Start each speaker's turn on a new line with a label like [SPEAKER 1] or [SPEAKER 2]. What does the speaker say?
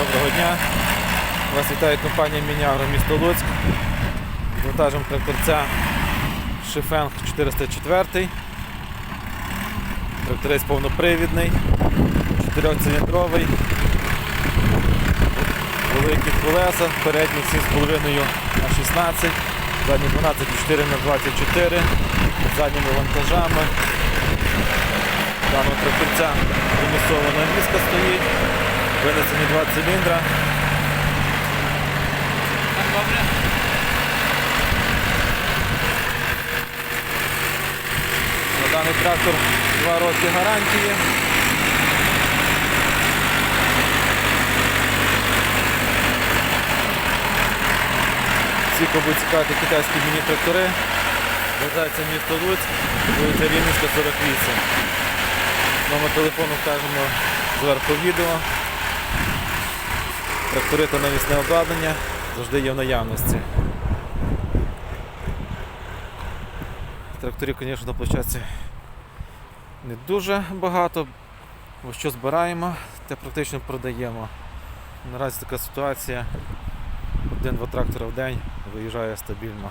[SPEAKER 1] Доброго дня. Вас вітає компанія Мінягро місто Луцьк. З монтажем тракторця Шифенг 404. Тракторець повнопривідний, 4-циліндровий, великі колеса, передні 7,5 на 16, задні 12,4 на 24, задніми вантажами. Даного тракторця примусова навіска стоїть, винесені два циліндра. На даний трактор 2 роки гарантії. Всі, буде цікавити китайські міні-трактори, звертається місто Луцьк, вулиця Рівненська 48. Номер телефону вкажемо зверху відео. Трактори та навісне обладнання завжди є в наявності. Тракторів, звісно, на площадці не дуже багато, бо що збираємо, те практично продаємо. Наразі така ситуація. Один-два трактора в день виїжджає стабільно.